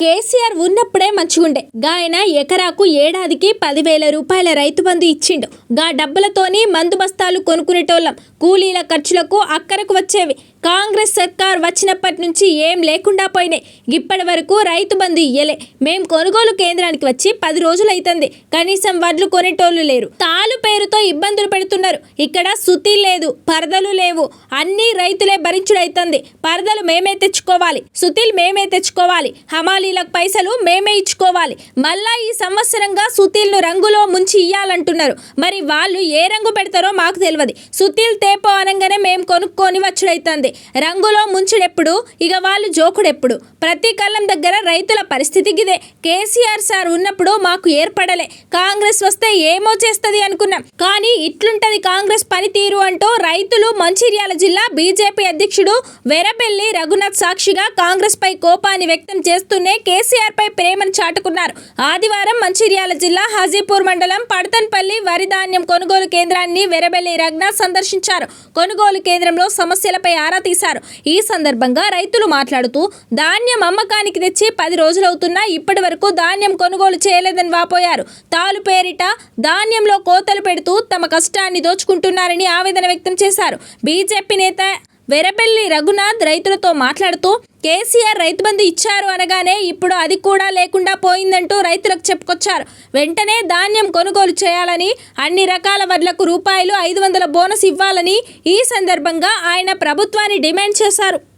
కేసీఆర్ ఉన్నప్పుడే మంచిగుండే. గాయన ఎకరాకు ఏడాదికి పదివేల రూపాయల రైతు బంధు ఇచ్చిండు. గా డబ్బులతోని మందు బస్తాలు కొనుక్కునేటోళ్ళం. కూలీల ఖర్చులకు అక్కరకు వచ్చేవి. కాంగ్రెస్ సర్కార్ వచ్చినప్పటి నుంచి ఏం లేకుండా పోయినాయి. ఇప్పటి వరకు రైతు బంధు ఇయ్యలే. మేం కొనుగోలు కేంద్రానికి వచ్చి పది రోజులు అవుతుంది కనీసం వడ్లు కొనేటోళ్ళు లేరు. తాలు పేరుతో ఇబ్బందులు పెడుతున్నారు. ఇక్కడ సుతి లేదు పరదలు లేవు. అన్ని రైతులే భరించుడైతుంది. పరదలు మేమే తెచ్చుకోవాలి. సుతిల్ మేమే తెచ్చుకోవాలి. హమాలీలకు పైసలు మేమే ఇచ్చుకోవాలి. మళ్ళా ఈ సంవత్సరంగా సుతీల్ను రంగులో ముంచి ఇయ్యాలంటున్నారు. మరి వాళ్ళు ఏ రంగు పెడతారో మాకు తెలియదు సుతీల్ తేపో అనగానే మేము కొనుక్కొని వచ్చుడైతుంది. రంగులో ముంచుడెప్పుడు ఇక వాళ్ళు జోకుడెప్పుడు. ప్రతి కళ్ళం దగ్గర రైతుల పరిస్థితి గిదే. కేసీఆర్ సార్ ఉన్నప్పుడు మాకు ఏర్పడలే. కాంగ్రెస్ వస్తే ఏమో చేస్తుంది అనుకున్నాం. కానీ ఇట్లుంటది కాంగ్రెస్ పనితీరు అంటూ రైతులు మంచిర్యాల జిల్లా బీజేపీ అధ్యక్షుడు వెరబెల్లి రఘునాథ్ సాక్షిగా కాంగ్రెస్ పై కోపాన్ని వ్యక్తం చేస్తూనే కేసీఆర్ పై ప్రేమను చాటుకున్నారు. ఆదివారం మంచిర్యాల జిల్లా హాజీపూర్ మండలం పడతన్పల్లి వరి ధాన్యం కొనుగోలు కేంద్రాన్ని వెరబెల్లి రఘునాథ్ సందర్శించారు. కొనుగోలు కేంద్రంలో సమస్యలపై ఆరా ఆరా తీశారు. ఈ సందర్భంగా రైతులు మాట్లాడుతూ ధాన్యం అమ్మకానికి తెచ్చి పది రోజులవుతున్నా ఇప్పటి వరకు ధాన్యం కొనుగోలు చేయలేదని వాపోయారు. తాలు పేరిట ధాన్యంలో కోతలు పెడుతూ తమ కష్టాన్ని దోచుకుంటున్నారని ఆవేదన వ్యక్తం చేశారు. బీజేపీ నేత వెరబెల్లి రఘునాథ్ రైతులతో మాట్లాడుతూ కేసీఆర్ రైతు బంధు ఇచ్చారు అనగానే ఇప్పుడు అది కూడా లేకుండా పోయిందంటూ రైతులకు చెప్పుకొచ్చారు. వెంటనే ధాన్యం కొనుగోలు చేయాలని అన్ని రకాల వడ్లకు రూపాయలు ఐదు వందల బోనస్ ఇవ్వాలని ఈ సందర్భంగా ఆయన ప్రభుత్వాన్ని డిమాండ్ చేశారు.